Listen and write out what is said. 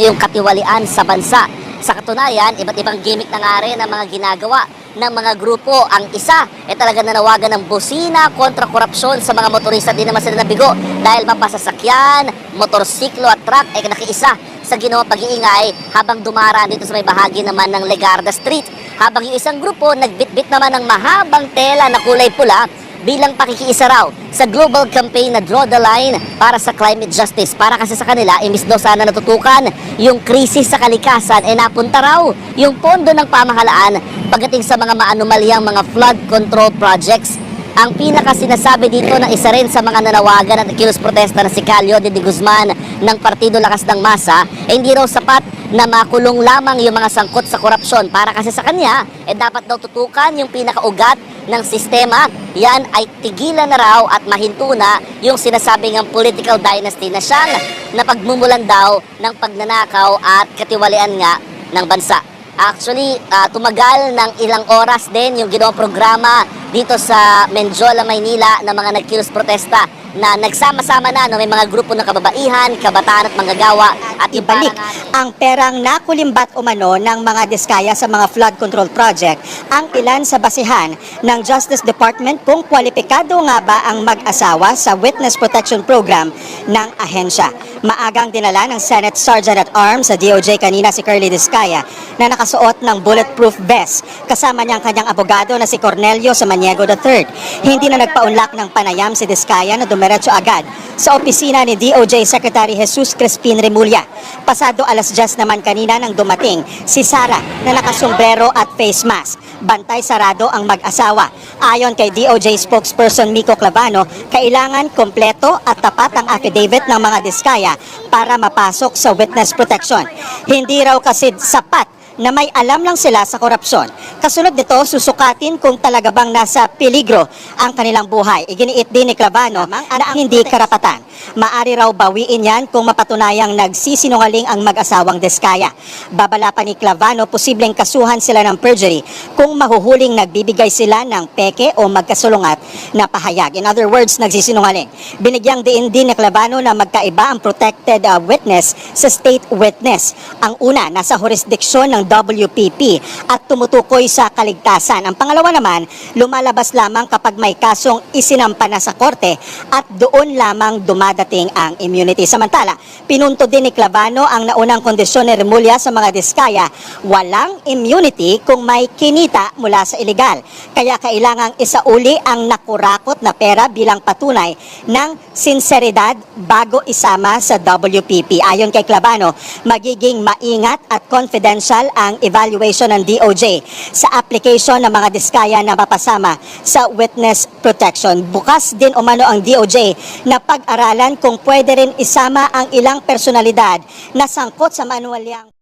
yung katiwalian sa bansa. Sa katunayan, iba't ibang gimmick na nga rin ang mga ginagawa ng mga grupo. Ang isa, ay talaga nanawagan ng busina kontra korupsyon sa mga motorista. Di naman sila nabigo dahil mapasasakyan, motorsiklo at truck ay nakiisa sa ginawang pag-iingay habang dumaraan dito sa may bahagi naman ng Legarda Street. Habang yung isang grupo nagbitbit naman ng mahabang tela na kulay pula bilang pakikiisa raw sa global campaign na Draw the Line para sa climate justice. Para kasi sa kanila, imbis daw sana natutukan yung krisis sa kalikasan, eh napunta raw yung pondo ng pamahalaan pagdating sa mga maanumalyang mga flood control projects. Ang pinaka sinasabi dito ng isa rin sa mga nanawagan at kilos protesta na si Calio de, de Guzman ng Partido Lakas ng Masa, eh, hindi raw sapat na makulong lamang yung mga sangkot sa korupsyon. Para kasi sa kanya, eh dapat daw tutukan yung pinakaugat ng sistema. Yan ay tigilan na raw at mahinto na yung sinasabing ang political dynasty na siyang na daw ng pagnanakaw at katiwalian nga ng bansa. Actually, ah, tumagal ng ilang oras din yung ginawang programa dito sa Menjola, Maynila na mga nagkilos protesta na nagsama-sama na no, may mga grupo ng kababaihan, kabataan at manggagawa at iba ibalik ang perang nakulimbat umano ng mga diskaya sa mga flood control project ang ilan sa basihan ng Justice Department kung kwalipikado nga ba ang mag-asawa sa Witness Protection Program ng ahensya. Maagang dinala ng Senate Sergeant at Arms sa DOJ kanina si Curly Diskaya na nakasuot ng bulletproof vest kasama niya ang kanyang abogado na si Cornelio Samaniego III. Hindi na nagpaunlak ng panayam si Diskaya na dumiretso agad sa opisina ni DOJ Secretary Jesus Crispin Remulla. Pasado alas 10 naman kanina nang dumating si Sara na nakasombrero at face mask. Bantay sarado ang mag-asawa. Ayon kay DOJ spokesperson Miko Clavano, kailangan kompleto at tapat ang affidavit ng mga diskaya para mapasok sa witness protection. Hindi raw kasi sapat na may alam lang sila sa korupsyon. Kasunod nito, susukatin kung talaga bang nasa peligro ang kanilang buhay. Iginiit din ni Clavano na ang hindi karapatan. Maari raw bawiin yan kung mapatunayang nagsisinungaling ang mag-asawang Deskaya. Babala pa ni Clavano, posibleng kasuhan sila ng perjury kung mahuhuling nagbibigay sila ng peke o magkasulungat na pahayag. In other words, nagsisinungaling. Binigyang din ni Clavano na magkaiba ang protected uh, witness sa state witness. Ang una, nasa jurisdiksyon ng WPP at tumutukoy sa kaligtasan. Ang pangalawa naman, lumalabas lamang kapag may kasong isinampa na sa korte at doon lamang dumadating ang immunity. Samantala, pinunto din ni Clavano ang naunang kondisyon ni Remulla sa mga diskaya, walang immunity kung may kinita mula sa illegal. Kaya kailangang isauli ang nakurakot na pera bilang patunay ng sinseridad bago isama sa WPP. Ayon kay Clavano, magiging maingat at confidential ang evaluation ng DOJ sa application ng mga diskaya na mapasama sa witness protection. Bukas din umano ang DOJ na pag-aralan kung pwede rin isama ang ilang personalidad na sangkot sa manualyang